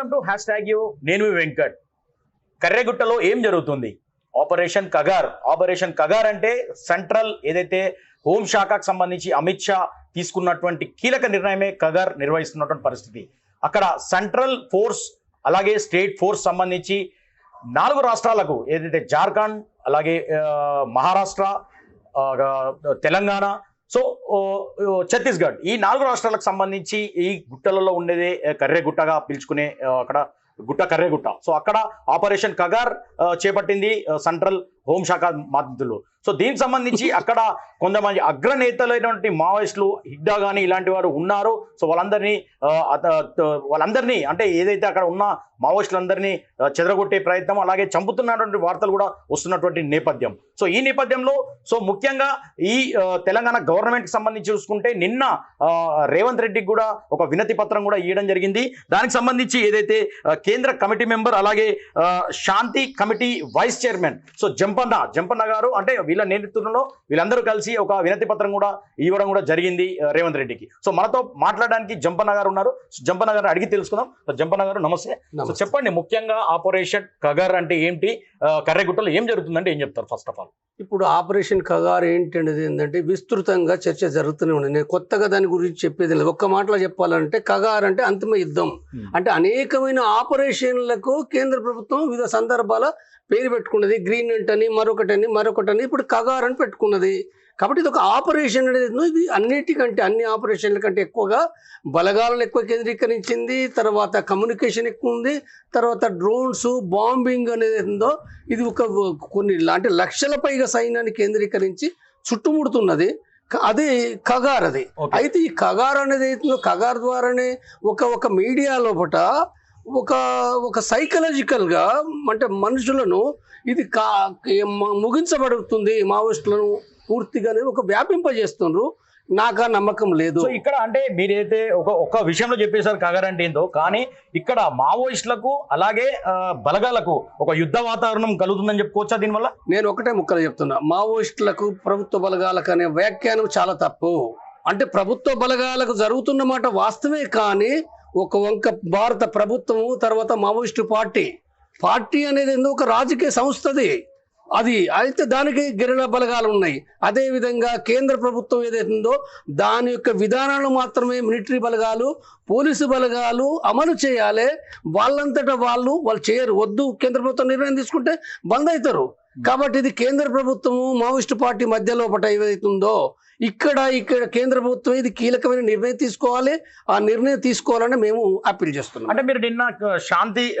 Welcome to hash tag you నేను మీ వెంకట్. కర్రెగుట్టలో ఏం జరుగుతుంది? ఆపరేషన్ కగార్ ఆపరేషన్ కగార్ అంటే సెంట్రల్ ఏదైతే హోం శాఖకు సంబంధించి అమిత్ షా తీసుకున్నటువంటి కీలక నిర్ణయమే కగార్ నిర్వహిస్తున్నటువంటి పరిస్థితి. అక్కడ సెంట్రల్ ఫోర్స్ అలాగే స్టేట్ ఫోర్స్ సంబంధించి నాలుగు రాష్ట్రాలకు ఏదైతే జార్ఖండ్ అలాగే మహారాష్ట్ర తెలంగాణ సో ఛత్తీస్గఢ్ ఈ నాలుగు రాష్ట్రాలకు సంబంధించి ఈ గుట్టలలో ఉండేదే కర్రేగుట్టగా కర్రెగుట్టగా పిలుచుకునే అక్కడ గుట్ట కర్రెగుట్ట సో అక్కడ ఆపరేషన్ కగార్ చేపట్టింది సెంట్రల్ హోంశాఖ మద్దతులు సో దీనికి సంబంధించి అక్కడ కొంతమంది అగ్రనేతలైనటువంటి మావోయిస్టులు హిడ్డా కానీ ఇలాంటి వారు ఉన్నారు. సో వాళ్ళందరినీ వాళ్ళందరినీ అంటే ఏదైతే అక్కడ ఉన్న మావోయిస్టులందరినీ చెదరగొట్టే ప్రయత్నం అలాగే చంపుతున్నటువంటి వార్తలు కూడా వస్తున్నటువంటి నేపథ్యం. సో ఈ నేపథ్యంలో సో ముఖ్యంగా ఈ తెలంగాణ గవర్నమెంట్కి సంబంధించి చూసుకుంటే నిన్న రేవంత్ రెడ్డికి కూడా ఒక వినతి పత్రం కూడా ఇవ్వడం జరిగింది. దానికి సంబంధించి ఏదైతే కేంద్ర కమిటీ మెంబర్ అలాగే శాంతి committee vice chairman so Jampanna Jampanna garu అంటే వీళ్ళ నేతృత్వంలో వీళ్ళందరూ కలిసి ఒక వినతి పత్రం కూడా ఇవ్వడం కూడా జరిగింది రేవంత్ రెడ్డికి. సో మనతో మాట్లాడడానికి జంపన్న గారు ఉన్నారు. జంపన్న గారు అడిగి తెలుసుకుందాం. సో జంపన్న గారు నమస్తే. సో చెప్పండి ముఖ్యంగా ఆపరేషన్ కగర్ అంటే ఏంటి? కర్రెగుట్టలో ఏం జరుగుతుందంటే ఏం చెప్తారు ఫస్ట్ ఆఫ్ ఆల్ ఇప్పుడు ఆపరేషన్ కగార్ ఏంటనేది ఏంటంటే విస్తృతంగా చర్చ జరుగుతూనే ఉంది. నేను కొత్తగా దాని గురించి చెప్పేది లేదు. ఒక్క మాటలో చెప్పాలంటే కగార్ అంటే అంతిమ యుద్ధం. అంటే అనేకమైన ఆపరేషన్లకు కేంద్ర ప్రభుత్వం వివిధ సందర్భాల పేరు పెట్టుకున్నది గ్రీన్ అని మరొకటని మరొకటని ఇప్పుడు కగార్ అని పెట్టుకున్నది. కాబట్టి ఇది ఒక ఆపరేషన్ అనేది ఇది అన్నిటికంటే అన్ని ఆపరేషన్ల కంటే ఎక్కువగా బలగాలను ఎక్కువ కేంద్రీకరించింది తర్వాత కమ్యూనికేషన్ ఎక్కువ ఉంది తర్వాత డ్రోన్స్ బాంబింగ్ అనేది ఏందో ఇది ఒక కొన్ని అంటే లక్షల పైగా సైన్యాన్ని కేంద్రీకరించి చుట్టుముడుతున్నది. అది కగార్ అది. అయితే ఈ కగార్ అనేది కగార్ ద్వారానే ఒక ఒక మీడియా లోపట ఒక ఒక సైకలాజికల్గా అంటే మనుషులను ఇది కా ముగించబడుతుంది మావోయిస్టులను పూర్తిగానే ఒక వ్యాపింపజేస్తున్నారు నాకు ఆ నమ్మకం లేదు. ఇక్కడ అంటే మీరైతే ఒక ఒక విషయంలో చెప్పేశారు కగర్ అంటే ఏందో కానీ ఇక్కడ మావోయిస్టులకు అలాగే బలగాలకు ఒక యుద్ధ వాతావరణం కలుగుతుందని చెప్పుకోవచ్చా దీనివల్ల? నేను ఒకటే ముక్కలు చెప్తున్నా. మావోయిస్టులకు ప్రభుత్వ బలగాలకు అనే వ్యాఖ్యానం చాలా తప్పు. అంటే ప్రభుత్వ బలగాలకు జరుగుతున్న మాట వాస్తవే కానీ ఒక వంక భారత ప్రభుత్వము తర్వాత మావోయిస్టు పార్టీ. పార్టీ అనేది ఏందో ఒక రాజకీయ సంస్థది. అది అయితే దానికి గిరిల బలగాలు ఉన్నాయి. అదే విధంగా కేంద్ర ప్రభుత్వం ఏదైతుందో దాని యొక్క విధానాలు మాత్రమే మిలిటరీ బలగాలు పోలీసు బలగాలు అమలు చేయాలి. వాళ్ళంతటా వాళ్ళు వాళ్ళు చేయరు. వద్దు కేంద్ర ప్రభుత్వం నిర్ణయం తీసుకుంటే బంద్ అవుతారు కాబట్టి ఇది కేంద్ర ప్రభుత్వము మావోయిస్టు పార్టీ మధ్య లోపల ఏదైతుందో ఇక్కడ ఇక్కడ కేంద్ర ప్రభుత్వం ఇది కీలకమైన నిర్ణయం తీసుకోవాలి. ఆ నిర్ణయం తీసుకోవాలని మేము అప్పీల్ చేస్తున్నాం. అంటే మీరు నిన్న శాంతి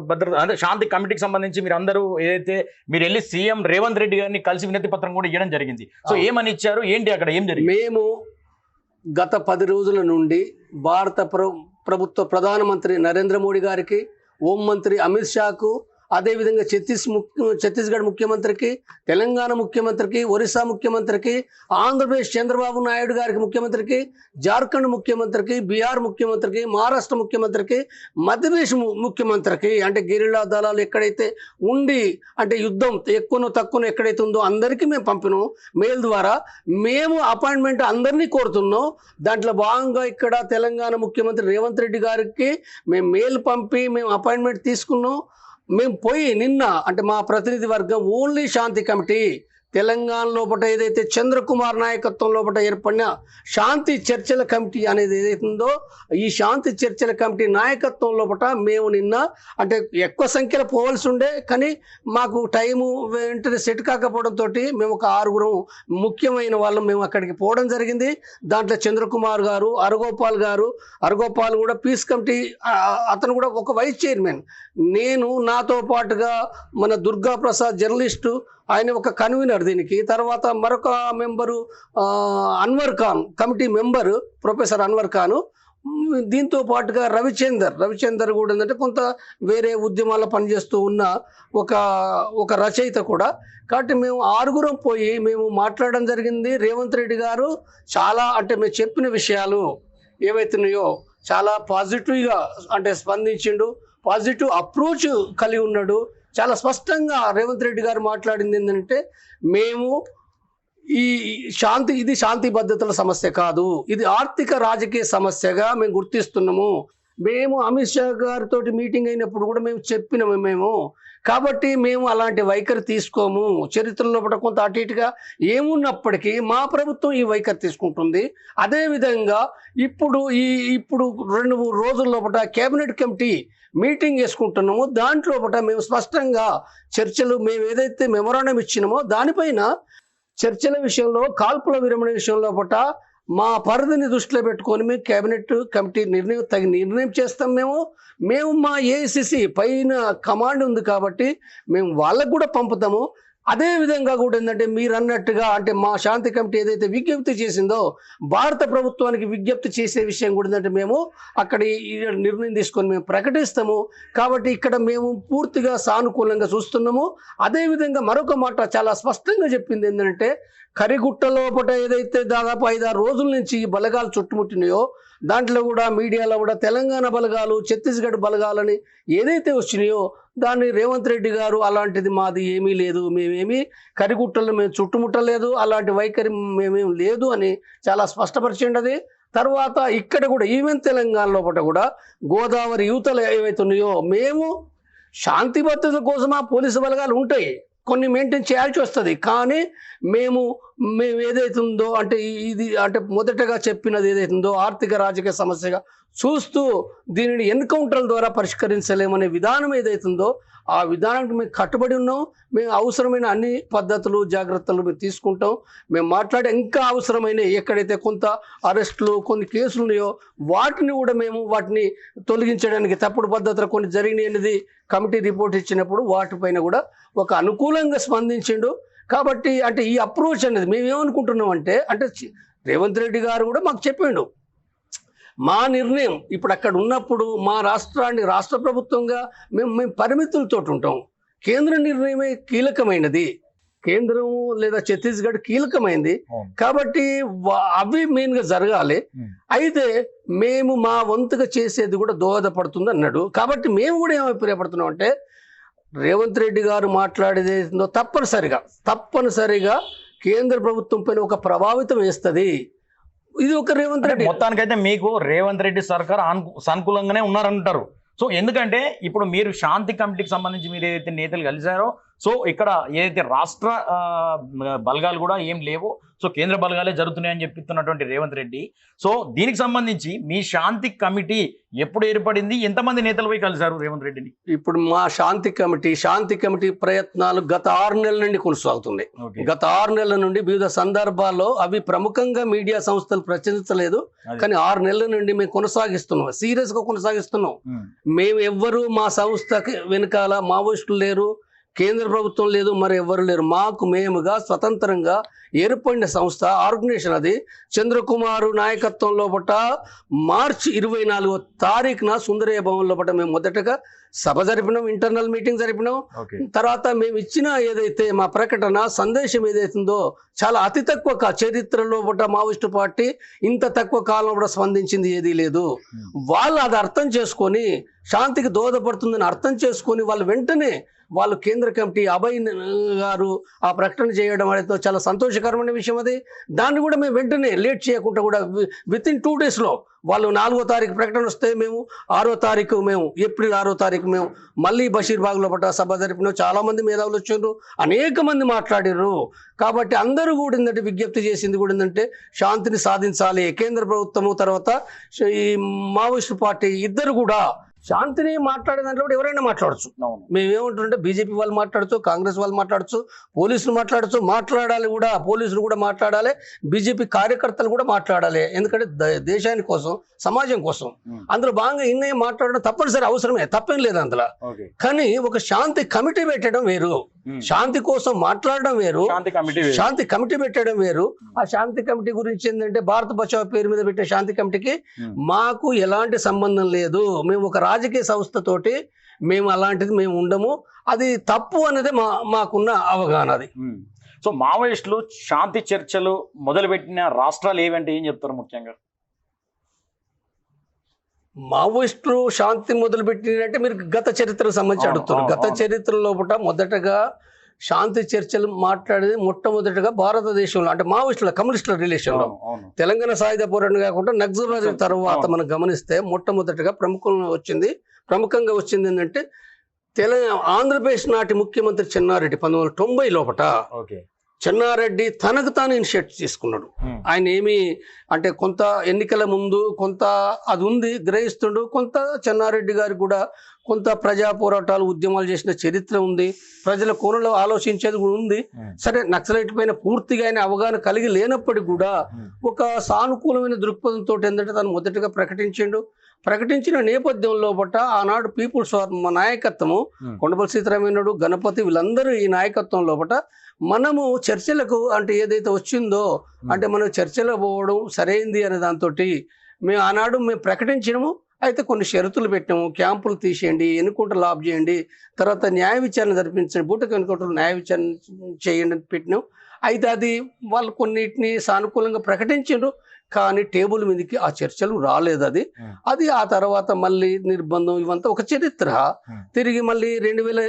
భద్రత అంటే శాంతి కమిటీకి సంబంధించి మీరు అందరూ ఏదైతే మీరు వెళ్ళి సీఎం రేవంత్ రెడ్డి గారిని కలిసి వినతి పత్రం కూడా ఇవ్వడం జరిగింది. సో. ఏమని ఇచ్చారు? ఏంటి అక్కడ? ఏం జరిగింది? మేము గత పది రోజుల నుండి భారత ప్ర ప్రభుత్వ ప్రధానమంత్రి నరేంద్ర మోడీ గారికి హోం మంత్రి అమిత్ షాకు అదేవిధంగా ఛత్తీస్ ముఖ్య ఛత్తీస్గఢ్ ముఖ్యమంత్రికి తెలంగాణ ముఖ్యమంత్రికి ఒరిస్సా ముఖ్యమంత్రికి ఆంధ్రప్రదేశ్ చంద్రబాబు నాయుడు గారికి ముఖ్యమంత్రికి జార్ఖండ్ ముఖ్యమంత్రికి బీహార్ ముఖ్యమంత్రికి మహారాష్ట్ర ముఖ్యమంత్రికి మధ్యప్రదేశ్ ము- ముఖ్యమంత్రికి అంటే గిరిలా దళాలు ఎక్కడైతే ఉండి అంటే యుద్ధం ఎక్కువనో తక్కువనో ఎక్కడైతే ఉందో అందరికీ మేము పంపినాం మెయిల్ ద్వారా మేము అపాయింట్మెంట్ అందరినీ కోరుతున్నాం. దాంట్లో భాగంగా ఇక్కడ తెలంగాణ ముఖ్యమంత్రి రేవంత్ రెడ్డి గారికి మేము మెయిల్ పంపి మేము అపాయింట్మెంట్ తీసుకున్నాం. మేము పోయి నిన్న అంటే మా ప్రతినిధి వర్గం ఓన్లీ శాంతి కమిటీ తెలంగాణ లోపల ఏదైతే చంద్రకుమార్ నాయకత్వం లోపల ఏర్పడిన శాంతి చర్చల కమిటీ అనేది ఏదైతుందో ఈ శాంతి చర్చల కమిటీ నాయకత్వం లోపల మేము నిన్న అంటే ఎక్కువ సంఖ్యలో పోవాల్సి ఉండే కానీ మాకు టైము వెంటనే సెట్ కాకపోవడంతో మేము ఒక ఆరుగురం ముఖ్యమైన వాళ్ళం మేము అక్కడికి పోవడం జరిగింది. దాంట్లో చంద్రకుమార్ గారు అరగోపాల్ గారు అరగోపాల్ కూడా పీస్ కమిటీ అతను కూడా ఒక వైస్ చైర్మన్. నేను నాతో పాటుగా మన దుర్గా ప్రసాద్ జర్నలిస్టు ఆయన ఒక కన్వీనర్ దీనికి. తర్వాత మరొక member Anwar Khan committee member professor Anwar Khan. దీంతో పాటుగా రవిచందర్ రవిచందర్ కూడా ఏంటంటే కొంత వేరే ఉద్యమాల్లో పనిచేస్తూ ఉన్న ఒక ఒక రచయిత కూడా. కాబట్టి మేము ఆరుగురం పోయి మేము మాట్లాడడం జరిగింది. రేవంత్ రెడ్డి గారు చాలా అంటే మేము చెప్పిన విషయాలు ఏవైతున్నాయో చాలా పాజిటివ్గా అంటే స్పందించిండు. పాజిటివ్ అప్రోచ్ కలిగి ఉన్నాడు. చాలా స్పష్టంగా రేవంత్ రెడ్డి గారు మాట్లాడింది ఏంటంటే మేము ఈ శాంతి ఇది శాంతి భద్రతల సమస్య కాదు ఇది ఆర్థిక రాజకీయ సమస్యగా మేము గుర్తిస్తున్నాము. మేము అమిత్ షా గారితో మీటింగ్ అయినప్పుడు కూడా మేము చెప్పినాము మేము. కాబట్టి మేము అలాంటి వైఖరి తీసుకోము. చరిత్రలో పట కొంత అటు ఇటుగా ఏమున్నప్పటికీ మా ప్రభుత్వం ఈ వైఖరి తీసుకుంటుంది. అదేవిధంగా ఇప్పుడు ఈ ఇప్పుడు రెండు మూడు రోజుల లోపల కేబినెట్ కమిటీ మీటింగ్ వేసుకుంటున్నాము. దాంట్లో మేము స్పష్టంగా చర్చలు మేము ఏదైతే మెమోరాండం ఇచ్చినామో దానిపైన చర్చల విషయంలో కాల్పుల విరమణ విషయంలో పట మా పరిధిని దృష్టిలో పెట్టుకొని మేము కేబినెట్ కమిటీ నిర్ణయం తగిన నిర్ణయం చేస్తాం మేము. మేము మా ఏఐసిసి పైన కమాండ్ ఉంది కాబట్టి మేము వాళ్ళకు కూడా పంపుతాము. అదే విధంగా కూడా ఏంటంటే మీరు అన్నట్టుగా అంటే మా శాంతి కమిటీ ఏదైతే విజ్ఞప్తి చేసిందో భారత ప్రభుత్వానికి విజ్ఞప్తి చేసే విషయం కూడా ఏంటంటే మేము అక్కడ ఈ నిర్ణయం తీసుకొని మేము ప్రకటిస్తాము. కాబట్టి ఇక్కడ మేము పూర్తిగా సానుకూలంగా చూస్తున్నాము. అదేవిధంగా మరొక మాట చాలా స్పష్టంగా చెప్పింది ఏంటంటే కరిగుట్ట లోపల ఏదైతే దాదాపు ఐదారు రోజుల నుంచి ఈ బలగాలు చుట్టుముట్టినాయో దాంట్లో కూడా మీడియాలో కూడా తెలంగాణ బలగాలు ఛత్తీస్గఢ్ బలగాలని ఏదైతే వచ్చినాయో దాన్ని రేవంత్ రెడ్డి గారు అలాంటిది మాది ఏమీ లేదు మేమేమి కరిగుట్టలు మేము చుట్టుముట్టలేదు అలాంటి వైఖరి మేమేం లేదు అని చాలా స్పష్టపరిచిండది తర్వాత ఇక్కడ కూడా ఈవెన్ తెలంగాణ లోపల కూడా గోదావరి యువతలు ఏవైతున్నాయో మేము శాంతి భద్రత కోసం ఆ పోలీసు బలగాలు ఉంటాయి. కొన్ని మెయింటైన్ చేయాల్సి వస్తుంది. కానీ మేము మేము ఏదైతుందో అంటే ఇది అంటే మొదటగా చెప్పినది ఏదైతుందో ఆర్థిక రాజకీయ సమస్యగా చూస్తూ దీనిని ఎన్కౌంటర్ల ద్వారా పరిష్కరించలేమనే విధానం ఏదైతుందో ఆ విధానానికి మేము కట్టుబడి ఉన్నాం. మేము అవసరమైన అన్ని పద్ధతులు జాగ్రత్తలు మేము తీసుకుంటాం. మేము మాట్లాడే ఇంకా అవసరమైన ఎక్కడైతే కొంత అరెస్టులు కొన్ని కేసులు ఉన్నాయో వాటిని కూడా మేము వాటిని తొలగించడానికి తప్పుడు పద్ధతులు కొన్ని జరిగినాయి అనేది కమిటీ రిపోర్ట్ ఇచ్చినప్పుడు వాటిపైన కూడా ఒక అనుకూలంగా స్పందించిండు. కాబట్టి అంటే ఈ అప్రోచ్ అనేది మేము ఏమనుకుంటున్నాం అంటే అంటే రేవంత్ రెడ్డి గారు కూడా మాకు చెప్పిండు. మా నిర్ణయం ఇప్పుడు అక్కడ ఉన్నప్పుడు మా రాష్ట్రాన్ని రాష్ట్ర ప్రభుత్వంగా మేము మేము పరిమితులతో ఉంటాం. కేంద్ర నిర్ణయమే కీలకమైనది. కేంద్రం లేదా ఛత్తీస్గఢ్ కీలకమైంది. కాబట్టి అవి మెయిన్గా జరగాలి. Hmm. అయితే మేము మా వంతుగా చేసేది కూడా దోహదపడుతుంది అన్నాడు. కాబట్టి మేము కూడా ఏం అభిప్రాయపడుతున్నాం అంటే రేవంత్ రెడ్డి గారు మాట్లాడేది ఏందో తప్పనిసరిగా తప్పనిసరిగా కేంద్ర ప్రభుత్వం పైన ఒక ప్రభావితం వేస్తుంది. ఇది ఒక రేవంత్ రెడ్డి. మొత్తానికైతే మీకు రేవంత్ రెడ్డి సర్కార్ సానుకూలంగానే ఉన్నారంటారు. సో ఎందుకంటే ఇప్పుడు మీరు శాంతి కమిటీకి సంబంధించి మీరు ఏదైతే నేతలు కలిశారో సో ఇక్కడ ఏదైతే రాష్ట్ర బలగాలు కూడా ఏం లేవు. సో కేంద్ర బలగాలే జరుగుతున్నాయని చెప్తున్నటువంటి రేవంత్ రెడ్డి. సో దీనికి సంబంధించి మీ శాంతి కమిటీ ఎప్పుడు ఏర్పడింది? ఎంతమంది నేతలు పోయి కలిశారు రేవంత్ రెడ్డిని? ఇప్పుడు మా శాంతి కమిటీ శాంతి కమిటీ ప్రయత్నాలు గత ఆరు నెలల నుండి కొనసాగుతున్నాయి గత ఆరు నెలల నుండి వివిధ సందర్భాల్లో అవి ప్రముఖంగా మీడియా సంస్థలు ప్రచురించలేదు. కానీ ఆరు నెలల నుండి మేము కొనసాగిస్తున్నాం. సీరియస్గా కొనసాగిస్తున్నాం. మేము ఎవ్వరు మా సంస్థకి వెనకాల మావోయిస్టులు లేరు. కేంద్ర ప్రభుత్వం లేదు మరి ఎవ్వరు లేరు. మాకు మేముగా స్వతంత్రంగా ఏర్పడిన సంస్థ ఆర్గనైజేషన్ అది. చంద్రకుమారు నాయకత్వం లోపట మార్చి ఇరవై నాలుగో తారీఖున సుందరయ్య భవన్ లోపట మేము మొదటగా సభ జరిపినాం ఇంటర్నల్ మీటింగ్ జరిపినాం. తర్వాత మేము ఇచ్చిన ఏదైతే మా ప్రకటన సందేశం ఏదైతుందో చాలా అతి తక్కువ చరిత్రలో పుట్ట మావోయిస్టు పార్టీ ఇంత తక్కువ కాలంలో కూడా స్పందించింది ఏదీ లేదు. Hmm. వాళ్ళు అది అర్థం చేసుకొని శాంతికి దోహదపడుతుందని అర్థం చేసుకొని వాళ్ళు వెంటనే వాళ్ళు కేంద్ర కమిటీ అభయ్ గారు ఆ ప్రకటన చేయడం అనేది చాలా సంతోషకరమైన విషయం అది. దాన్ని కూడా మేము వెంటనే లేట్ చేయకుండా కూడా విత్ ఇన్ టూ డేస్లో వాళ్ళు నాలుగో తారీఖు ప్రకటన వస్తే మేము ఆరో తారీఖు మేము ఏప్రిల్ ఆరో తారీఖు మేము మళ్ళీ బషీర్బాగ్లో పట్ట సభ జరిపిన చాలా మంది మేధావులు వచ్చారు. అనేక మంది మాట్లాడారు. కాబట్టి అందరూ కూడా ఏంటంటే విజ్ఞప్తి చేసింది కూడా ఏంటంటే శాంతిని సాధించాలి కేంద్ర ప్రభుత్వము తర్వాత ఈ మావోయిస్టు పార్టీ ఇద్దరు కూడా శాంతిని మాట్లాడే దాంట్లో కూడా ఎవరైనా మాట్లాడచ్చు. అవును. మేము ఏమంటుంటే బీజేపీ వాళ్ళు మాట్లాడచ్చు కాంగ్రెస్ వాళ్ళు మాట్లాడచ్చు పోలీసులు మాట్లాడచ్చు మాట్లాడాలి కూడా పోలీసులు కూడా మాట్లాడాలి బీజేపీ కార్యకర్తలు కూడా మాట్లాడాలి. ఎందుకంటే ద- దేశాని కోసం సమాజం కోసం. అందులో భాగంగా ఇన్నే మాట్లాడడం తప్పనిసరి అవసరమే తప్పేం లేదు అందులో. కానీ ఒక శాంతి కమిటీ పెట్టడం వేరు. శాంతి కోసం మాట్లాడడం వేరు. శాంతి కమిటీ వేరు. శాంతి కమిటీ పెట్టడం వేరు. ఆ శాంతి కమిటీ గురించి ఏంటంటే భారత బచావ్ పేరు మీద పెట్టే శాంతి కమిటీకి. మాకు ఎలాంటి సంబంధం లేదు. మేము ఒక రాజకీయ సంస్థతోటి మేము అలాంటిది మేము ఉండము. అది తప్పు అనేది మా మాకున్న అవగాహన అది. సో మావోయిస్టులు శాంతి చర్చలు మొదలుపెట్టిన రాష్ట్రాలు ఏవంటే ఏం చెప్తారు ముఖ్యంగా? మావోయిస్టులు శాంతి మొదలుపెట్టినట్టే మీరు గత చరిత్రకు సంబంధించి అడుగుతున్నారు గత. చరిత్ర లోపల మొదటగా శాంతి చర్చలు మాట్లాడేది మొట్టమొదటిగా భారతదేశంలో అంటే మావోయిస్టుల కమ్యూనిస్టుల రిలేషన్లో తెలంగాణ సాయుధ పోరాటం కాకుండా నక్సలైట్ అవును. తర్వాత. మనం గమనిస్తే మొట్టమొదటిగా ప్రముఖంగా వచ్చింది ప్రముఖంగా వచ్చింది ఏంటంటే తెలంగాణ ఆంధ్రప్రదేశ్ నాటి ముఖ్యమంత్రి చెన్నారెడ్డి పంతొమ్మిది వందల తొంభై లోపట ఓకే చెన్నారెడ్డి తనకు తాను ఇనిషియేట్ తీసుకున్నాడు ఉమ్, ఆయన ఏమి అంటే కొంత ఎన్నికల ముందు కొంత అది ఉంది గ్రహిస్తుండు కొంత చెన్నారెడ్డి గారికి కూడా కొంత ప్రజా పోరాటాలు ఉద్యమాలు చేసిన చరిత్ర ఉంది. ప్రజల కోణంలో ఆలోచించేది కూడా ఉంది. సరే నక్సలైట్ పైన పూర్తిగా ఆయన అవగాహన కలిగి లేనప్పటికీ కూడా ఒక సానుకూలమైన దృక్పథంతో ఏంటంటే తను మొదటగా ప్రకటించిండు. ప్రకటించిన నేపథ్యంలో బట్ట ఆనాడు పీపుల్స్ మా నాయకత్వము. కొండపల్లి సీతారామయ్యనుడు గణపతి వీళ్ళందరూ ఈ నాయకత్వం లోపట మనము చర్చలకు అంటే ఏదైతే వచ్చిందో అంటే మనం చర్చలో పోవడం సరైంది అనే దాంతో మేము ఆనాడు మేము ప్రకటించినము. అయితే కొన్ని షరతులు పెట్టాము. క్యాంపులు తీసేయండి ఎన్నుకుంటలు ఆఫ్ చేయండి. తర్వాత న్యాయ విచారణ జరిపించండి. బూటకు ఎన్నుకుంటలు న్యాయ విచారణ చేయండి అని పెట్టినాం. అయితే అది వాళ్ళు కొన్నిటిని సానుకూలంగా ప్రకటించారు కానీ టేబుల్ మీదకి ఆ చర్చలు రాలేదు అది. అది ఆ తర్వాత మళ్ళీ నిర్బంధం ఇవంతా ఒక చరిత్ర. తిరిగి మళ్ళీ రెండు వేల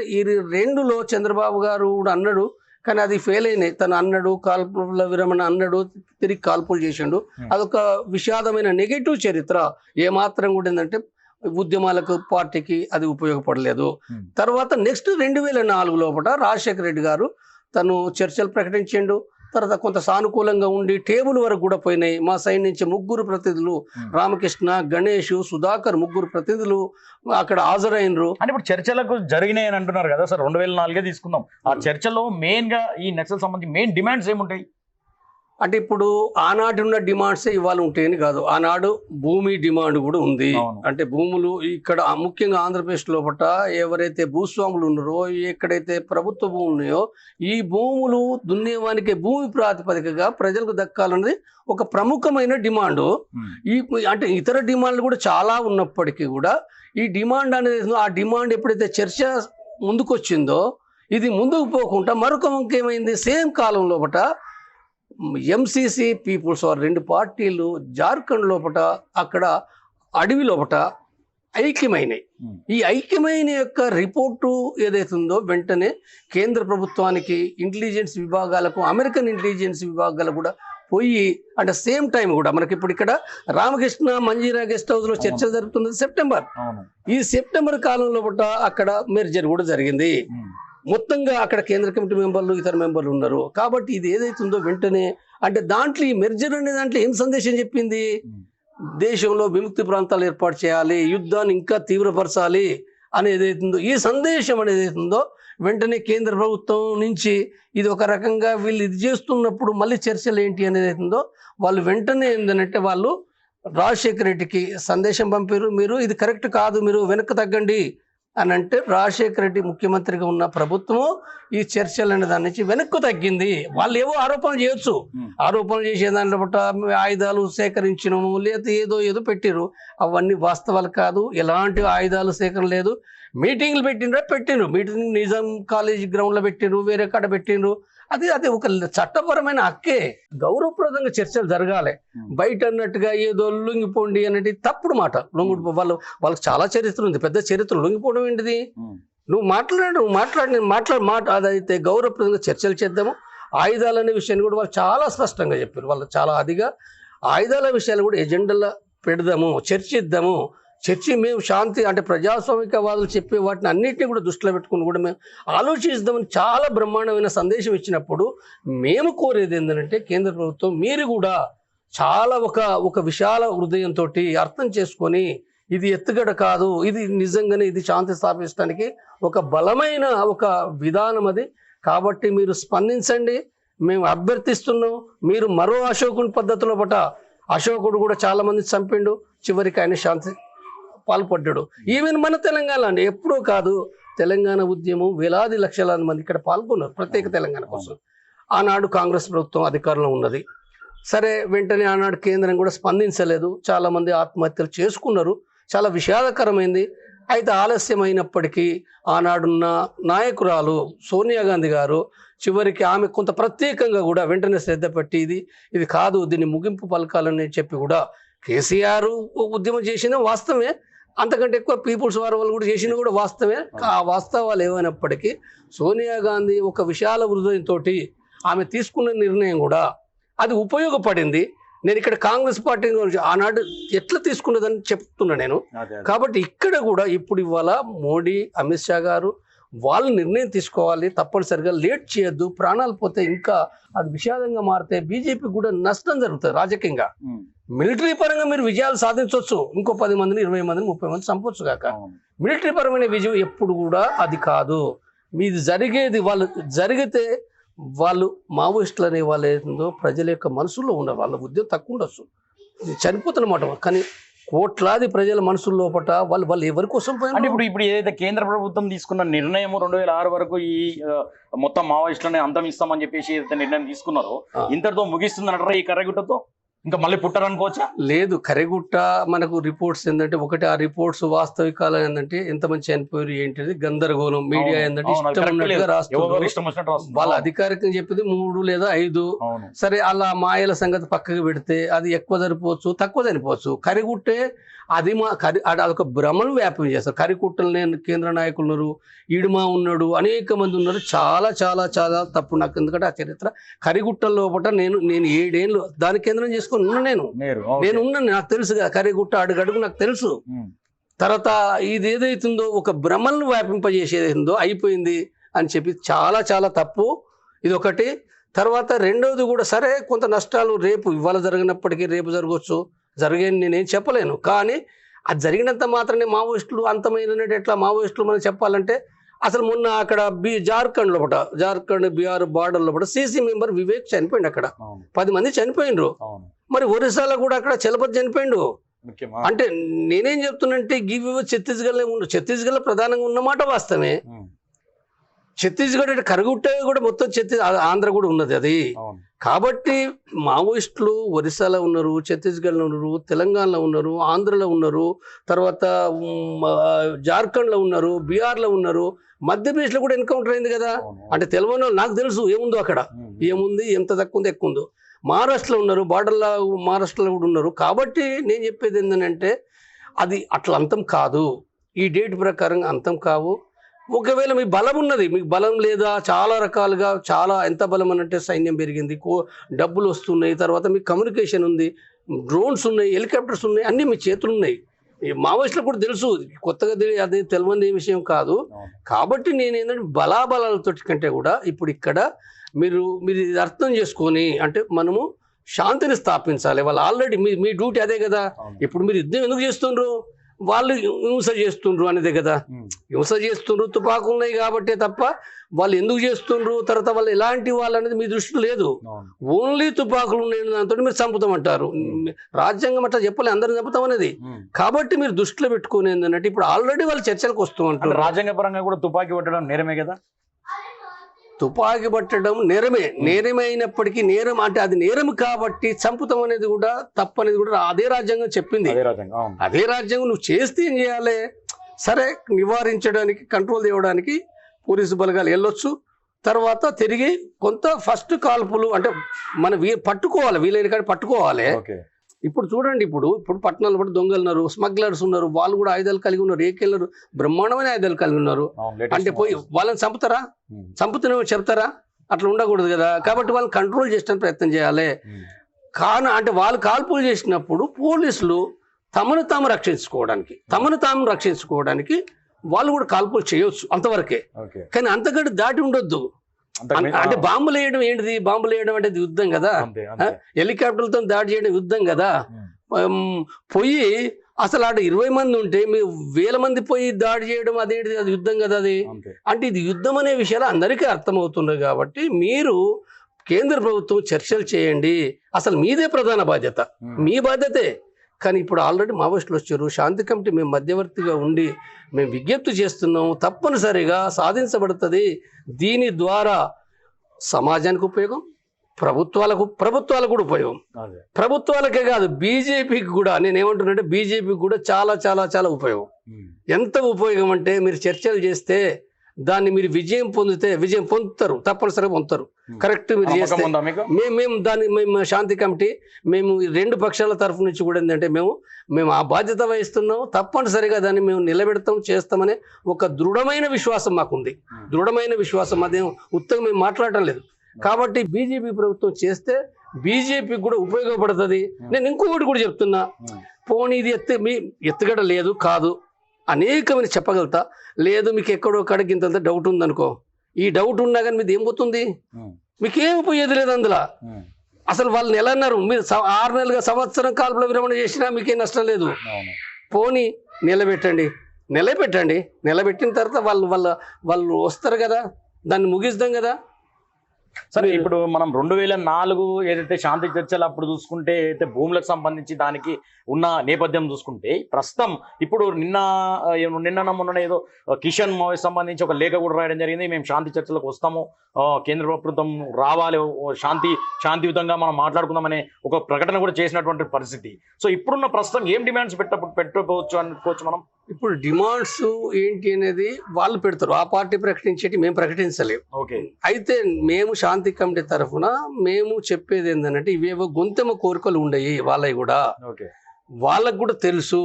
రెండులో చంద్రబాబు గారు కూడా అన్నాడు కానీ అది ఫెయిల్ అయినాయి. తను అన్నాడు కాల్పుల విరమణ అన్నాడు తిరిగి కాల్పులు చేసిండు. Hmm. అదొక విషాదమైన నెగటివ్ చరిత్ర. ఏమాత్రం కూడా ఏంటంటే ఉద్యమాలకు పార్టీకి అది ఉపయోగపడలేదు. Hmm. తర్వాత నెక్స్ట్ రెండు వేల నాలుగు లోపల రాజశేఖర రెడ్డి గారు తను చర్చలు ప్రకటించిండు. తర్వాత కొంత సానుకూలంగా ఉండి టేబుల్ వరకు కూడా పోయినాయి. మా సైడ్ నుంచి ముగ్గురు ప్రతినిధులు. రామకృష్ణ గణేష్ సుధాకర్ ముగ్గురు ప్రతినిధులు అక్కడ హాజరైనరు. అంటే ఇప్పుడు చర్చలకు జరిగినాయి అని అంటున్నారు కదా సార్. రెండు వేల నాలుగే తీసుకుందాం. ఆ చర్చలో మెయిన్గా ఈ నక్సల్ సంబంధించి మెయిన్ డిమాండ్స్ ఏముంటాయి? అంటే ఇప్పుడు ఆనాటి ఉన్న డిమాండ్సే ఇవాళ ఉంటాయని కాదు. ఆనాడు భూమి డిమాండ్ కూడా ఉంది. అంటే భూములు ఇక్కడ ముఖ్యంగా ఆంధ్రప్రదేశ్ లోపల ఎవరైతే భూస్వాములు ఉన్నారో ఎక్కడైతే ప్రభుత్వ భూములు ఉన్నాయో ఈ భూములు దున్నేవానికి భూమి ప్రాతిపదికగా ప్రజలకు దక్కాలన్నది ఒక ప్రముఖమైన డిమాండ్. ఈ అంటే ఇతర డిమాండ్లు కూడా చాలా ఉన్నప్పటికీ కూడా ఈ డిమాండ్ అనేది ఆ డిమాండ్ ఎప్పుడైతే చర్చ ముందుకొచ్చిందో ఇది ముందుకు పోకుండా మరొక ఏమైంది సేమ్ కాలం లోపట ఎంసీసీ పీపుల్స్ వారు రెండు పార్టీలు జార్ఖండ్ లోపట అక్కడ అడవి లోపట ఐక్యమైనవి ఉమ్, ఈ ఐక్యమైన యొక్క రిపోర్టు ఏదైతే ఉందో వెంటనే కేంద్ర ప్రభుత్వానికి ఇంటెలిజెన్స్ విభాగాలకు అమెరికన్ ఇంటెలిజెన్స్ విభాగాలకు కూడా పోయి అంటే సేమ్ టైం కూడా మనకి ఇప్పుడు ఇక్కడ రామకృష్ణ మంజీరా గెస్ట్ హౌస్లో చర్చ జరుగుతున్నది సెప్టెంబర్. ఈ సెప్టెంబర్ కాలంలో అక్కడ మెర్జర్ కూడా జరిగింది. ఉమ్, మొత్తంగా అక్కడ కేంద్ర కమిటీ మెంబర్లు ఇతర మెంబర్లు ఉన్నారు. కాబట్టి ఇది ఏదైతుందో వెంటనే అంటే దాంట్లో ఈ మెర్జర్ అనే దాంట్లో ఏం సందేశం చెప్పింది? ఉమ్, దేశంలో విముక్తి ప్రాంతాలు ఏర్పాటు చేయాలి యుద్ధాన్ని ఇంకా తీవ్రపరచాలి అనేది ఏదైతుందో ఈ సందేశం అనేది ఏదైతుందో వెంటనే కేంద్ర ప్రభుత్వం నుంచి ఇది ఒక రకంగా వీళ్ళు ఇది చేస్తున్నప్పుడు మళ్ళీ చర్చలు ఏంటి అనేది ఏదైతుందో వాళ్ళు వెంటనే ఏంటంటే వాళ్ళు రాజశేఖర రెడ్డికి సందేశం పంపారు. మీరు ఇది కరెక్ట్ కాదు మీరు వెనక్కి తగ్గండి అని అంటే రాజశేఖర రెడ్డి ముఖ్యమంత్రిగా ఉన్న ప్రభుత్వము ఈ చర్చలు అనే దాని నుంచి వెనక్కు తగ్గింది. వాళ్ళు ఏవో ఆరోపణలు చేయొచ్చు. ఆరోపణలు చేసే దాంట్లో బట్ట ఆయుధాలు సేకరించడము లేదా ఏదో ఏదో పెట్టిరు అవన్నీ వాస్తవాలు కాదు. ఎలాంటి ఆయుధాలు సేకరణ లేదు. మీటింగ్లు పెట్టినరా పెట్టిండ్రు. మీటింగ్ నిజాం కాలేజ్ గ్రౌండ్లో పెట్టిండ్రు వేరే కాడ పెట్టిండ్రు. అది అది ఒక చట్టపరమైన హక్కే. గౌరవప్రదంగా చర్చలు జరగాలి. బయట అన్నట్టుగా ఏదో లొంగిపోండి అనేది తప్పుడు మాట. లొంగి వాళ్ళు వాళ్ళకి చాలా చరిత్ర ఉంది. పెద్ద చరిత్ర లొంగిపోవడం ఏంటిది? నువ్వు మాట్లాడు నువ్వు మాట్లాడి మాట్లాడు మాట అదైతే గౌరవప్రదంగా చర్చలు చేద్దాము. ఆయుధాలు అనే విషయాన్ని కూడా వాళ్ళు చాలా స్పష్టంగా చెప్పారు. వాళ్ళు చాలా అదిగా ఆయుధాల విషయాలు కూడా ఎజెండాలో పెడదాము చర్చిద్దాము. చర్చి మేము శాంతి అంటే ప్రజాస్వామికవాదులు చెప్పే వాటిని అన్నింటినీ కూడా దృష్టిలో పెట్టుకుని కూడా మేము ఆలోచిద్దామని చాలా బ్రహ్మాండమైన సందేశం ఇచ్చినప్పుడు మేము కోరేది ఏంటంటే కేంద్ర ప్రభుత్వం మీరు కూడా చాలా ఒక ఒక విశాల హృదయంతో అర్థం చేసుకొని ఇది ఎత్తుగడ కాదు ఇది నిజంగానే ఇది శాంతి స్థాపించడానికి ఒక బలమైన ఒక విధానం అది. కాబట్టి మీరు స్పందించండి మేము అభ్యర్థిస్తున్నాం మీరు మరో అశోకుని పద్ధతిలో పట అశోకుడు కూడా చాలామంది చంపిండు చివరికి ఆయన శాంతి పాల్పడ్డాడు. ఈవెన్ మన తెలంగాణ అండి ఎప్పుడూ కాదు తెలంగాణ ఉద్యమం వేలాది లక్షలాది మంది ఇక్కడ పాల్గొన్నారు ప్రత్యేక తెలంగాణ కోసం. ఆనాడు కాంగ్రెస్ ప్రభుత్వం అధికారంలో ఉన్నది. సరే వెంటనే ఆనాడు కేంద్రం కూడా స్పందించలేదు. చాలా మంది ఆత్మహత్యలు చేసుకున్నారు. చాలా విషాదకరమైంది. అయితే ఆలస్యమైనప్పటికీ ఆనాడున్న నాయకురాలు సోనియా గాంధీ గారు చివరికి ఆమె కొంత ప్రత్యేకంగా కూడా వెంటనే శ్రద్ధ పెట్టి ఇది ఇది కాదు దీన్ని ముగింపు పలకాలని చెప్పి కూడా కేసీఆర్ ఉద్యమం చేసిన వాస్తవమే. అంతకంటే ఎక్కువ పీపుల్స్ వార్ వాళ్ళు కూడా చేసిన కూడా వాస్తవే ఆ వాస్తవాలు ఏమైనప్పటికీ సోనియా గాంధీ ఒక విశాల హృదయంతో ఆమె తీసుకున్న నిర్ణయం కూడా అది ఉపయోగపడింది. నేను ఇక్కడ కాంగ్రెస్ పార్టీ గురించి ఆనాడు ఎట్లా తీసుకున్నదని చెప్తున్నా నేను. కాబట్టి ఇక్కడ కూడా ఇప్పుడు ఇవాళ మోడీ అమిత్ షా గారు వాళ్ళు నిర్ణయం తీసుకోవాలి. తప్పనిసరిగా లేట్ చేయొద్దు. ప్రాణాలు పోతే ఇంకా అది విషాదంగా మారితే బీజేపీ కూడా నష్టం జరుగుతుంది రాజకీయంగా. మిలిటరీ పరంగా మీరు విజయాలు సాధించవచ్చు ఇంకో పది మందిని ఇరవై మందిని ముప్పై మంది చంపొచ్చు కాక. మిలిటరీ పరమైన విజయం ఎప్పుడు కూడా అది కాదు. మీది జరిగేది వాళ్ళు జరిగితే వాళ్ళు మావోయిస్టులు అనే వాళ్ళు ఏందో ప్రజల యొక్క మనసుల్లో ఉన్నారు వాళ్ళ ఉద్యోగం తక్కువ ఉండొచ్చు. ఇది చనిపోతున్నమాట కానీ కోట్లాది ప్రజల మనసుల లోపట వాళ్ళు వాళ్ళు ఎవరి కోసం అంటే ఇప్పుడు ఇప్పుడు ఏదైతే కేంద్ర ప్రభుత్వం తీసుకున్న నిర్ణయం రెండు వేల ఆరు వరకు ఈ మొత్తం మావోయిస్టులని అంతం ఇస్తామని చెప్పేసి ఏదైతే నిర్ణయం తీసుకున్నారో. ఇంతటితో ముగిస్తుందంటారా ఈ కర్రగుట్టతో? ఇంకా మళ్ళీ పుట్టారనుకోవచ్చా? లేదు కరెగుట్ట మనకు రిపోర్ట్స్ ఏంటంటే ఒకటి ఆ రిపోర్ట్స్ వాస్తవికాలు ఏంటంటే ఎంతమంది చనిపోయారు ఏంటిది? గందరగోళం మీడియా ఏంటంటే ఇష్టం ఉన్నట్టుగా రాస్తున్నారు. వాళ్ళ అధికారికంగా చెప్పింది మూడు లేదా ఐదు. సరే అలా మాయల సంగతి పక్కకు పెడితే అది ఎక్కువ సరిపోవచ్చు తక్కువ సరిపోవచ్చు కరిగుట్టే అది మా కరి అది అదొక భ్రమను వ్యాపం చేస్తారు. కరికుట్టలు నేను కేంద్ర నాయకులు ఉన్నారు ఈడుమా ఉన్నాడు. అనేక మంది ఉన్నారు. చాలా చాలా చాలా తప్పు నాకు. ఎందుకంటే ఆ చరిత్ర కరిగుట్టల లోపల నేను నేను ఏడేళ్ళు దాని కేంద్రం చేసుకొని ఉన్నా నేను. నేను ఉన్నాను నాకు తెలుసు కదా. కరిగుట్ట అడుగడుగు నాకు తెలుసు. తర్వాత ఇది ఏదైతుందో ఒక భ్రమలను వ్యాపింపజేసేదో అయిపోయింది అని చెప్పి చాలా చాలా తప్పు. ఇది ఒకటి తర్వాత రెండవది కూడా సరే కొంత నష్టాలు రేపు ఇవాళ జరిగినప్పటికీ రేపు జరగవచ్చు జరిగేది నేనేం చెప్పలేను. కానీ అది జరిగినంత మాత్రమే మావోయిస్టులు అంతమైన ఎట్లా మావోయిస్టులు మనం చెప్పాలంటే అసలు మొన్న అక్కడ బి జార్ఖండ్ లోపల జార్ఖండ్ బీహార్ బార్డర్ లోపల సీసీ మెంబర్ వివేక్ చనిపోయిండు అక్కడ. పది మంది చనిపోయిండ్రు. మరి ఒరిస్సాలో కూడా అక్కడ చలపతి చనిపోయిండు. అంటే నేనేం చెప్తున్నంటే గివ్ ఛత్తీస్గఢ్ ఉన్న ఛత్తీస్గఢ్ ప్రధానంగా ఉన్నమాట వాస్తవమే. ఛత్తీస్గఢ్ అంటే కరుగుట్టే కూడా మొత్తం ఛత్తీస్ ఆంధ్ర కూడా ఉన్నది అది. కాబట్టి మావోయిస్టులు ఒరిస్సాలో ఉన్నారు ఛత్తీస్గఢ్లో ఉన్నారు తెలంగాణలో ఉన్నారు ఆంధ్రలో ఉన్నారు తర్వాత జార్ఖండ్లో ఉన్నారు బీహార్లో ఉన్నారు మధ్యప్రదేశ్లో కూడా ఎన్కౌంటర్ అయింది కదా. అంటే వాళ్ళు నాకు తెలుసు ఏముందో అక్కడ. ఏముంది ఎంత తక్కువ ఉంది ఎక్కువ ఉందో. మహారాష్ట్రలో ఉన్నారు బార్డర్లో మహారాష్ట్రలో కూడా ఉన్నారు. కాబట్టి నేను చెప్పేది ఏంటంటే అది అట్లా అంతం కాదు. ఈ డేట్ ప్రకారం అంతం కావు. ఒకవేళ మీ బలం ఉన్నది మీకు బలం లేదా చాలా రకాలుగా చాలా ఎంత బలం అని అంటే సైన్యం పెరిగింది కో డబ్బులు వస్తున్నాయి తర్వాత మీకు కమ్యూనికేషన్ ఉంది డ్రోన్స్ ఉన్నాయి హెలికాప్టర్స్ ఉన్నాయి అన్నీ మీ చేతులు ఉన్నాయి. ఈ మావోయిస్టులకు కూడా తెలుసు కొత్తగా అది తెలియని విషయం కాదు. కాబట్టి నేను ఏంటంటే బలాబలాలతో కంటే కూడా ఇప్పుడు ఇక్కడ మీరు మీరు ఇది అర్థం చేసుకొని అంటే మనము శాంతిని స్థాపించాలి. వాళ్ళు ఆల్రెడీ మీ మీ డ్యూటీ అదే కదా. ఇప్పుడు మీరు యుద్ధం ఎందుకు చేస్తుండ్రు? వాళ్ళు హింస చేస్తుండ్రు అనేదే కదా. హింస చేస్తుండ్రు తుపాకులు ఉన్నాయి కాబట్టే తప్ప వాళ్ళు ఎందుకు చేస్తుండ్రు? తర్వాత వాళ్ళు ఎలాంటి వాళ్ళు అనేది మీ దృష్టిలో లేదు. ఓన్లీ తుపాకులు ఉన్నాయి దాంతో మీరు చంపుతామంటారు. రాజ్యాంగం అట్లా చెప్పలే అందరిని చంపుతాం అనేది. కాబట్టి మీరు దృష్టిలో పెట్టుకుని ఏంటంటే ఇప్పుడు ఆల్రెడీ వాళ్ళు చర్చలకు వస్తూ ఉంటారు. రాజ్యాంగ పరంగా కూడా తుపాకీ కొట్టడం నేరమే కదా? తుపాకీ పట్టడం నేరమే. నేరమే అయినప్పటికీ నేరం అంటే అది నేరం కాబట్టి చంపుతాం అనేది కూడా తప్పు అనేది కూడా అదే రాజ్యాంగం చెప్పింది. అదే రాజ్యాంగం నువ్వు చేస్తే ఏం చేయాలి? సరే నివారించడానికి కంట్రోల్ చేయడానికి పోలీసు బలగాలు వెళ్ళొచ్చు. తర్వాత తిరిగి కొంత ఫస్ట్ కాల్పులు అంటే మన వీ పట్టుకోవాలి. వీలైన కానీ పట్టుకోవాలి. ఇప్పుడు చూడండి ఇప్పుడు ఇప్పుడు పట్టణాలు బట్టి దొంగలు ఉన్నారు స్మగ్లర్స్ ఉన్నారు వాళ్ళు కూడా ఆయుధాలు కలిగి ఉన్నారు ఏకెళ్ళరు బ్రహ్మాండమైన ఆయుధాలు కలిగి ఉన్నారు. అంటే పోయి. వాళ్ళని చంపుతారా? ఉమ్, చంపుతున్నామో చెప్తారా? అట్లా ఉండకూడదు కదా. కాబట్టి వాళ్ళు కంట్రోల్ చేసడానికి ప్రయత్నం చేయాలి. కాన అంటే వాళ్ళు కాల్పులు చేసినప్పుడు పోలీసులు తమను తాము రక్షించుకోవడానికి తమను తాము రక్షించుకోవడానికి వాళ్ళు కూడా కాల్పులు చేయొచ్చు అంతవరకే. కానీ అంతకంటే దాటి ఉండొద్దు. అంటే బాంబులు వేయడం ఏంటిది? బాంబులు వేయడం అంటే యుద్ధం కదా? హెలికాప్టర్లతో దాడి చేయడం యుద్ధం కదా? పోయి అసలు ఆడ ఇరవై మంది ఉంటే మీ వేల మంది పోయి దాడి చేయడం అదేంటిది? అది యుద్ధం కదా అది? అంటే ఇది యుద్ధం అనే విషయాలు అందరికీ అర్థమవుతున్నాయి కాబట్టి మీరు కేంద్ర ప్రభుత్వం చర్చలు చేయండి. అసలు మీదే ప్రధాన బాధ్యత. మీ బాధ్యతే. కానీ ఇప్పుడు ఆల్రెడీ మావోయిస్టులు వచ్చారు. శాంతి కమిటీ మేము మధ్యవర్తిగా ఉండి మేము విజ్ఞప్తి చేస్తున్నాం తప్పనిసరిగా సాధించబడుతుంది. దీని ద్వారా సమాజానికి ఉపయోగం ప్రభుత్వాలకు ప్రభుత్వాలకు కూడా ఉపయోగం. ప్రభుత్వాలకే కాదు బీజేపీకి కూడా. నేను ఏమంటున్నానంటే బీజేపీకి కూడా చాలా చాలా చాలా ఉపయోగం. ఎంత ఉపయోగం అంటే మీరు చర్చలు చేస్తే దాన్ని మీరు విజయం పొందితే విజయం పొందుతారు తప్పనిసరిగా పొందుతారు. కరెక్ట్ మీరు చేస్తే మేము మేము దాన్ని మేము శాంతి కమిటీ మేము రెండు పక్షాల తరఫు నుంచి కూడా ఏంటంటే మేము మేము ఆ బాధ్యత వహిస్తున్నాం తప్పనిసరిగా దాన్ని మేము నిలబెడతాం చేస్తామనే ఒక దృఢమైన విశ్వాసం మాకుంది. దృఢమైన విశ్వాసం అదేం ఉత్తగా మేము మాట్లాడటం లేదు. కాబట్టి బీజేపీ ప్రభుత్వం చేస్తే బీజేపీకి కూడా ఉపయోగపడుతుంది. నేను ఇంకొకటి కూడా చెప్తున్నా. పోనీ ఇది ఎత్తే మీ ఎత్తుగడ లేదు కాదు. అనేకమని చెప్పగలుగుతా. లేదు మీకు ఎక్కడో కడికి ఇంత డౌట్ ఉందనుకో. ఈ డౌట్ ఉన్నా కానీ మీది ఏం పోతుంది. మీకేం పోయేది లేదు అందులో. అసలు వాళ్ళు నెల అన్నారు? మీరు ఆరు నెలలుగా సంవత్సరం కాలంలో విరమణ చేసినా మీకేం నష్టం లేదు. పోనీ నిలబెట్టండి. నిలబెట్టండి. నిలబెట్టిన తర్వాత వాళ్ళు వాళ్ళ వాళ్ళు వస్తారు కదా? దాన్ని ముగిస్తాం కదా? సరే ఇప్పుడు మనం రెండు వేల నాలుగు ఏదైతే శాంతి చర్చలు అప్పుడు చూసుకుంటే అయితే భూములకు సంబంధించి దానికి ఉన్న నేపథ్యం చూసుకుంటే ప్రస్తుతం ఇప్పుడు నిన్న నిన్న మొన్న ఏదో కిషన్ మావి సంబంధించి ఒక లేఖ కూడా రాయడం జరిగింది. మేము శాంతి చర్చలకు వస్తాము. కేంద్ర ప్రభుత్వం రావాలి. శాంతి శాంతియుతంగా మనం మాట్లాడుకుందామనే ఒక ప్రకటన కూడా చేసినటువంటి పరిస్థితి. సో ఇప్పుడున్న ప్రస్తుతం ఏం డిమాండ్స్ పెట్ట పెట్టకపోవచ్చు అనుకోవచ్చు మనం? ఇప్పుడు డిమాండ్స్ ఏంటి అనేది వాళ్ళు పెడతారు. ఆ పార్టీ ప్రకటించేటి మేము ప్రకటించలేము ఓకే. అయితే మేము శాంతి కమిటీ తరఫున మేము చెప్పేది ఏంటంటే ఇవేవో గొంతెమ కోరికలు ఉండయి వాళ్ళవి కూడా. ఓకే. వాళ్ళకు కూడా తెలుసు.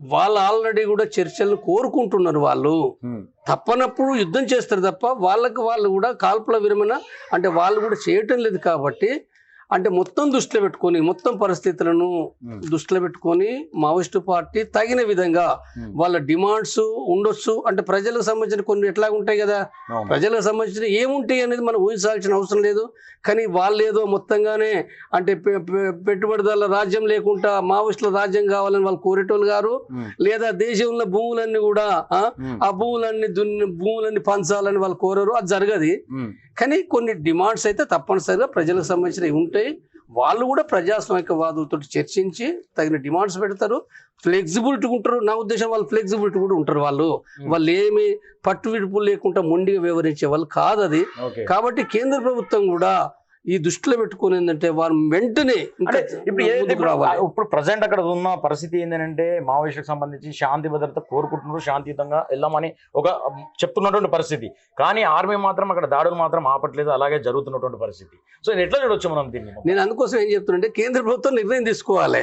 వాళ్ళు ఆల్రెడీ కూడా చర్చలు కోరుకుంటున్నారు వాళ్ళు. తప్పనప్పుడు యుద్ధం చేస్తారు తప్ప వాళ్ళకి వాళ్ళు కూడా కాల్పుల విరమణ అంటే వాళ్ళు కూడా చేయటం లేదు కాబట్టి అంటే మొత్తం దృష్టిలో పెట్టుకొని మొత్తం పరిస్థితులను దృష్టిలో పెట్టుకొని మావోయిస్టు పార్టీ తగిన విధంగా వాళ్ళ డిమాండ్స్ ఉండొచ్చు. అంటే ప్రజలకు సంబంధించిన కొన్ని ఎట్లా ఉంటాయి కదా? ప్రజలకు సంబంధించిన ఏముంటాయి అనేది మనం ఊహించాల్సిన అవసరం లేదు. కానీ వాళ్ళు ఏదో మొత్తంగానే అంటే పెట్టుబడిదారుల రాజ్యం లేకుండా మావోయిస్టుల రాజ్యం కావాలని వాళ్ళు కోరేటోళ్ళు గారు లేదా దేశంలో భూములన్నీ కూడా ఆ, ఆ భూములన్నీ దున్ని భూములన్నీ పంచాలని వాళ్ళు కోరరు. అది జరగదు. కానీ కొన్ని డిమాండ్స్ అయితే తప్పనిసరిగా ప్రజలకు సంబంధించినవి ఉంటాయి వాళ్ళు కూడా ప్రజాస్వామికవాదులతో చర్చించి తగిన డిమాండ్స్ పెడతారు. ఫ్లెక్సిబిలిటీ ఉంటారు. నా ఉద్దేశం వాళ్ళు ఫ్లెక్సిబిలిటీ కూడా ఉంటారు వాళ్ళు. వాళ్ళు ఏమి పట్టు విడుపులు లేకుండా మొండిగా వివరించే వాళ్ళు కాదు అది కాబట్టి కేంద్ర ప్రభుత్వం కూడా ఈ దృష్టిలో పెట్టుకుని ఏంటంటే వారు వెంటనే అంటే ఇప్పుడు ఇప్పుడు ప్రజెంట్ అక్కడ ఉన్న పరిస్థితి ఏంటంటే మావోయిస్టులకు సంబంధించి శాంతి భద్రత కోరుకుంటున్నారు శాంతియుతంగా వెళ్దామని ఒక చెప్తున్నటువంటి పరిస్థితి. కానీ ఆర్మీ మాత్రం అక్కడ దాడులు మాత్రం ఆపట్లేదు అలాగే జరుగుతున్నటువంటి పరిస్థితి. సో ఇది ఎట్లా చూడొచ్చు మనం దీన్ని? నేను అందుకోసం ఏం చెప్తున్నంటే కేంద్ర ప్రభుత్వం నిర్ణయం తీసుకోవాలి.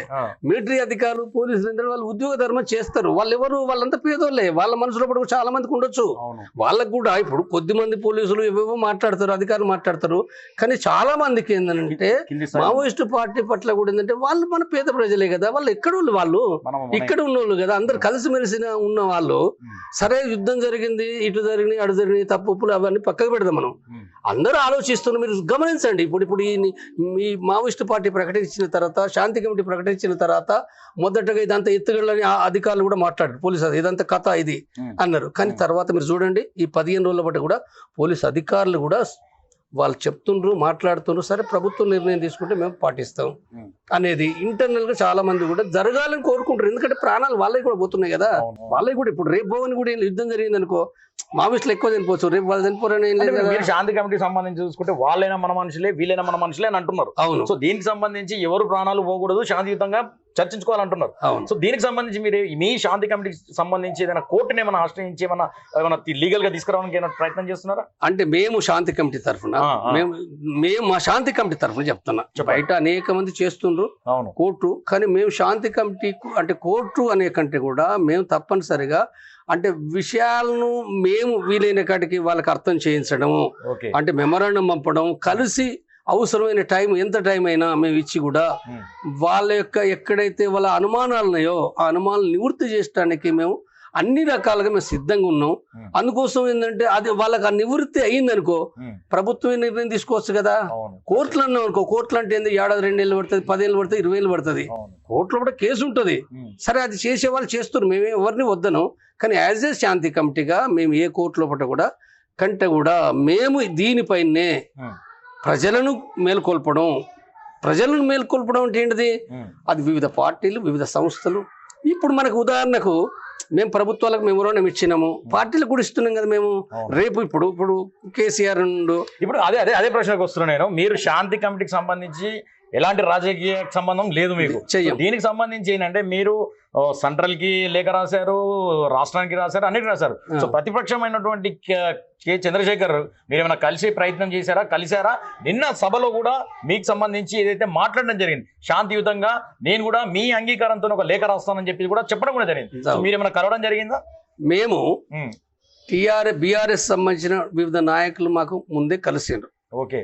మిలిటరీ అధికారులు పోలీసులు వాళ్ళు ఉద్యోగ ధర్మం చేస్తారు. వాళ్ళు ఎవరు వాళ్ళంతా పేదోళ్ళే. వాళ్ళ మనసులో పడి చాలా మందికి ఉండొచ్చు. వాళ్ళకు కూడా ఇప్పుడు కొద్ది మంది పోలీసులు ఏవేవో మాట్లాడతారు అధికారులు మాట్లాడతారు. కానీ చాలా మందికి ఏంటంటే మావోయిస్టు పార్టీ పట్ల కూడా ఏంటంటే వాళ్ళు మన పేద ప్రజలే కదా వాళ్ళు ఎక్కడ వాళ్ళు ఇక్కడ ఉన్న వాళ్ళు కదా అందరు కలిసిమెలిసి ఉన్న వాళ్ళు. సరే యుద్ధం జరిగింది ఇటు జరిగినాయి అటు జరిగినాయి తప్పులు అవన్నీ పక్కకు పెడదాం మనం. అందరూ ఆలోచిస్తున్నారు మీరు గమనించండి. ఇప్పుడు ఇప్పుడు ఈ మావోయిస్టు పార్టీ ప్రకటించిన తర్వాత శాంతి కమిటీ ప్రకటించిన తర్వాత మొదటగా ఇదంతా ఎత్తుగడలని ఆ అధికారులు కూడా మాట్లాడారు. పోలీసు ఇదంతా కథ ఇది. అన్నారు. కానీ తర్వాత మీరు చూడండి ఈ పదిహేను రోజుల బట్టి కూడా పోలీస్ అధికారులు కూడా వాళ్ళు చెప్తుండ్రు మాట్లాడుతుండ్రు సరే ప్రభుత్వం నిర్ణయం తీసుకుంటే మేము పాటిస్తాం. అనేది ఇంటర్నల్గా చాలా మంది కూడా జరగాలని కోరుకుంటారు. ఎందుకంటే ప్రాణాలు వాళ్ళకి కూడా పోతున్నాయి కదా. వాళ్ళకి కూడా ఇప్పుడు రేపు భవన్ కూడా యుద్ధం జరిగింది అనుకో మావిస్టులు ఎక్కువ చనిపోవచ్చు. రేపు వాళ్ళు చనిపోరని శాంతి కమిటీకి సంబంధించి చూసుకుంటే వాళ్ళైనా మన మనుషులే వీళ్ళైనా మన మనుషులే అని అంటున్నారు. అవును. సో దీనికి సంబంధించి ఎవరు ప్రాణాలు పోకూడదు శాంతియుతంగా చర్చించుకోవాలంటున్నారు. సో దీనికి సంబంధించి మీరు మీ శాంతి కమిటీకి సంబంధించి ఏదైనా కోర్టుని ఏమైనా ఆశ్రయించి ఏమైనా ఏమైనా లీగల్గా తీసుకురావడానికి ఏమైనా ప్రయత్నం చేస్తున్నారా? అంటే మేము శాంతి కమిటీ తరఫున. మేము మేము మా శాంతి కమిటీ తరఫున చెప్తున్నా. బయట అనేక మంది చేస్తుండ్రు. కోర్టు కానీ మేము శాంతి కమిటీ అంటే కోర్టు అనే కంటే కూడా మేము తప్పనిసరిగా అంటే విషయాలను మేము వీలైన కాటికి వాళ్ళకి అర్థం చేయించడము అంటే మెమరాండం పంపడం కలిసి అవసరమైన టైం ఎంత టైం అయినా మేము ఇచ్చి కూడా వాళ్ళ యొక్క ఎక్కడైతే వాళ్ళ అనుమానాలు ఉన్నాయో ఆ అనుమానాలు నివృత్తి చేయడానికి మేము అన్ని రకాలుగా మేము సిద్ధంగా ఉన్నాం. అందుకోసం ఏంటంటే అది వాళ్ళకి ఆ నివృత్తి అయ్యిందనుకో ఉమ్, ప్రభుత్వమే నిర్ణయం తీసుకోవచ్చు కదా? కోర్టులు అన్నాం అనుకో కోర్టులు అంటే ఏంది? ఏడాది రెండేళ్ళు పడుతుంది పదేళ్ళు పడుతుంది ఇరవై ఏళ్ళు పడుతుంది. కోర్టులో కూడా కేసు ఉంటుంది. సరే అది చేసే వాళ్ళు చేస్తున్నారు. మేము ఎవరిని వద్దను. కానీ యాజ్ ఏ శాంతి కమిటీగా మేము ఏ కోర్టు లోపల కూడా కంటే కూడా మేము దీనిపైనే ప్రజలను మేల్కొల్పడం ప్రజలను మేల్కొల్పడం అంటే ఏంటిది? అది వివిధ పార్టీలు వివిధ సంస్థలు. ఇప్పుడు మనకు ఉదాహరణకు మేము ప్రభుత్వాలకు మెమోరాండం ఇచ్చినాము. పార్టీలకు కూడా ఇస్తున్నాం కదా మేము. రేపు ఇప్పుడు ఇప్పుడు కేసీఆర్ నుండు ఇప్పుడు అదే అదే అదే ప్రశ్నకు వస్తున్నా నేను. మీరు శాంతి కమిటీకి సంబంధించి ఎలాంటి రాజకీయ సంబంధం లేదు మీకు. దీనికి సంబంధించి ఏంటంటే మీరు సెంట్రల్కి లేఖ రాశారు రాష్ట్రానికి రాశారు అన్నిటి రాశారు. సో ప్రతిపక్షమైనటువంటి కె చంద్రశేఖర్ మీరు ఏమైనా కలిసి ప్రయత్నం చేశారా? కలిశారా? నిన్న సభలో కూడా మీకు సంబంధించి ఏదైతే మాట్లాడడం జరిగింది శాంతియుతంగా నేను కూడా మీ అంగీకారంతో ఒక లేఖ రాస్తానని చెప్పి కూడా చెప్పడం కూడా జరిగింది. సో మీరు ఏమైనా కలవడం జరిగిందా? మేము ఉమ్, టీఆర్ బీఆర్ఎస్ సంబంధించిన వివిధ నాయకులు మాకు ముందే కలిసిండ్రు. ఓకే.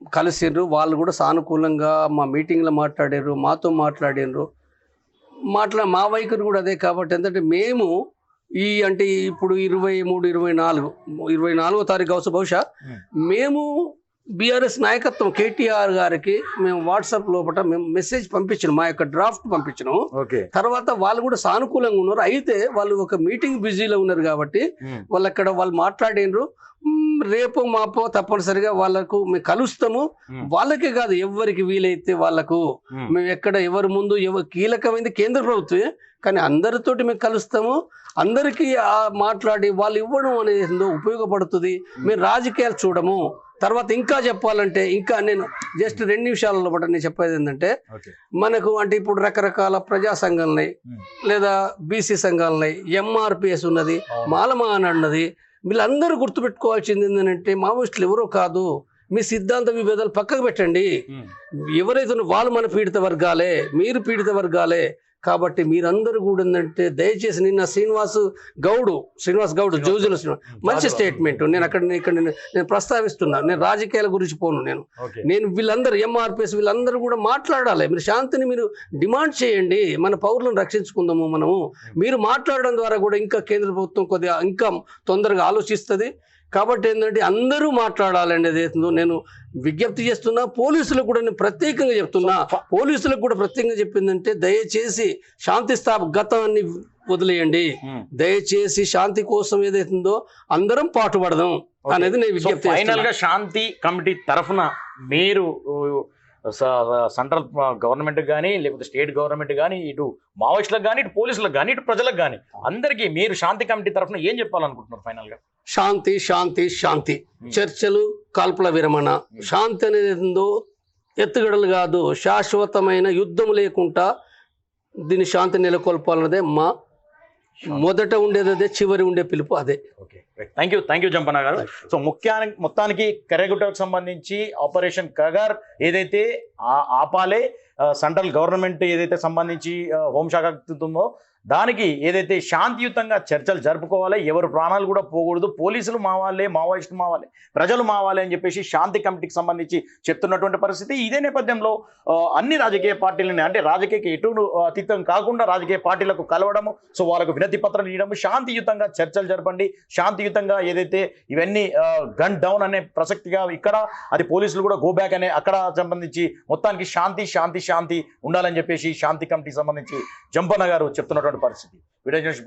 కలిసిండ్రు వాళ్ళు కూడా సానుకూలంగా మా మీటింగ్లో మాట్లాడారు మాతో మాట్లాడినరు మాట్లా మా వైఖరి కూడా అదే కాబట్టి ఏంటంటే మేము ఈ అంటే ఇప్పుడు ఇరవై మూడు ఇరవై నాలుగు ఇరవై నాలుగో తారీఖు కావచ్చు బహుశా. మేము బీఆర్ఎస్ నాయకత్వం కేటీఆర్ గారికి మేము వాట్సాప్ లోపల మేము మెసేజ్ పంపించినాం మా యొక్క డ్రాఫ్ట్ పంపించినాం. ఓకే. తర్వాత వాళ్ళు కూడా సానుకూలంగా ఉన్నారు. అయితే వాళ్ళు ఒక మీటింగ్ బిజీలో ఉన్నారు కాబట్టి వాళ్ళు అక్కడ వాళ్ళు మాట్లాడినరు రేపు మాపో తప్పనిసరిగా వాళ్ళకు మేము కలుస్తాము. వాళ్ళకే కాదు ఎవరికి వీలైతే వాళ్ళకు. మేము. ఎక్కడ ఎవరి ముందు ఎవరు కీలకమైంది కేంద్ర ప్రభుత్వమే. కానీ అందరితోటి మేము కలుస్తాము. అందరికీ మాట్లాడి వాళ్ళు ఇవ్వడం అనేది ఉపయోగపడుతుంది. మేము. రాజకీయాలు చూడము. తర్వాత ఇంకా చెప్పాలంటే ఇంకా నేను జస్ట్ రెండు నిమిషాలలో పాటు నేను చెప్పేది ఏంటంటే మనకు అంటే ఇప్పుడు రకరకాల ప్రజా సంఘాలు ఉన్నాయి ఉమ్, లేదా బీసీ సంఘాలు ఉన్నాయి ఎంఆర్పిఎస్ ఉన్నది. అవును. మాలమాన అన్నది. వీళ్ళందరూ గుర్తుపెట్టుకోవాల్సింది ఏంటంటే మావోయిస్టులు ఎవరో కాదు. మీ సిద్ధాంత విభేదాలు పక్కకు పెట్టండి. ఎవరైతే వాళ్ళు మన పీడిత వర్గాలే మీరు పీడిత వర్గాలే కాబట్టి మీరందరూ కూడా ఏంటంటే దయచేసి నిన్న శ్రీనివాస్ గౌడు శ్రీనివాస్ గౌడ్ జోజుల శ్రీనివాస్. మంచి స్టేట్మెంట్. నేను అక్కడ ఇక్కడ నేను నేను ప్రస్తావిస్తున్నా. నేను రాజకీయాల గురించి పోను నేను. నేను వీళ్ళందరూ ఎంఆర్పిఎస్ వీళ్ళందరూ కూడా మాట్లాడాలి. మీరు శాంతిని మీరు డిమాండ్ చేయండి. మన పౌరులను రక్షించుకుందాము మనము. మీరు మాట్లాడడం ద్వారా కూడా ఇంకా కేంద్ర ప్రభుత్వం కొద్దిగా ఇంకా తొందరగా ఆలోచిస్తుంది. కాబట్టి ఏంటంటే అందరూ మాట్లాడాలండి అదేందో నేను విజ్ఞప్తి చేస్తున్నా పోలీసులకు కూడా నేను ప్రత్యేకంగా చెప్తున్నా పోలీసులకు కూడా ప్రత్యేకంగా చెప్పిందంటే దయచేసి శాంతి స్థాప గతాన్ని వదిలేయండి. దయచేసి శాంతి కోసం ఏదైతుందో అందరం పాటుపడదాం. అనేది నేను విజ్ఞప్తి ఫైనల్. గా శాంతి కమిటీ తరఫున మీరు సెంట్రల్ గవర్నమెంట్ కానీ లేకపోతే స్టేట్ గవర్నమెంట్ కానీ ఇటు మావోయిస్టులకు కానీ ఇటు పోలీసులకు కానీ ఇటు ప్రజలకు కానీ అందరికీ మీరు శాంతి కమిటీ తరఫున ఏం చెప్పాలనుకుంటున్నారు ఫైనల్గా శాంతి శాంతి. శాంతి. చర్చలు కాల్పుల విరమణ. శాంతి అనేది ఏందో ఎత్తుగడలు కాదు. శాశ్వతమైన యుద్ధం లేకుండా దీని శాంతి నెలకొల్పాలన్నదే మా మొదట ఉండేది అదే చివరి ఉండే పిలుపు అదే. Okay thank you thank you Jampanna garu. So ముఖ్యానికి మొత్తానికి కర్రెగుట్టకు సంబంధించి ఆపరేషన్ కగార్ ఏదైతే ఆ- ఆపాలే సెంట్రల్ గవర్నమెంట్ ఏదైతే సంబంధించి హోంశాఖ ఉందో దానికి ఏదైతే శాంతియుతంగా చర్చలు జరుపుకోవాలి ఎవరు ప్రాణాలు కూడా పోకూడదు. పోలీసులు మావాలే మావోయిస్టులు మావాలి ప్రజలు మావాలి అని చెప్పేసి శాంతి కమిటీకి సంబంధించి చెప్తున్నటువంటి పరిస్థితి. ఇదే నేపథ్యంలో అన్ని రాజకీయ పార్టీలని అంటే రాజకీయ ఎటు అతీతం కాకుండా రాజకీయ పార్టీలకు కలవడము సో వాళ్ళకు వినతి పత్రం ఇవ్వడము శాంతియుతంగా చర్చలు జరపండి. శాంతియుతంగా ఏదైతే ఇవన్నీ గన్ డౌన్ అనే ప్రసక్తిగా ఇక్కడ అది పోలీసులు కూడా గో బ్యాక్ అనే అక్కడ సంబంధించి మొత్తానికి శాంతి శాంతి శాంతి ఉండాలని చెప్పేసి శాంతి కమిటీకి సంబంధించి జంపన్న గారు చెప్తున్నటువంటి పరిస్థితి వీడియో జర్నలిస్ట్ భూప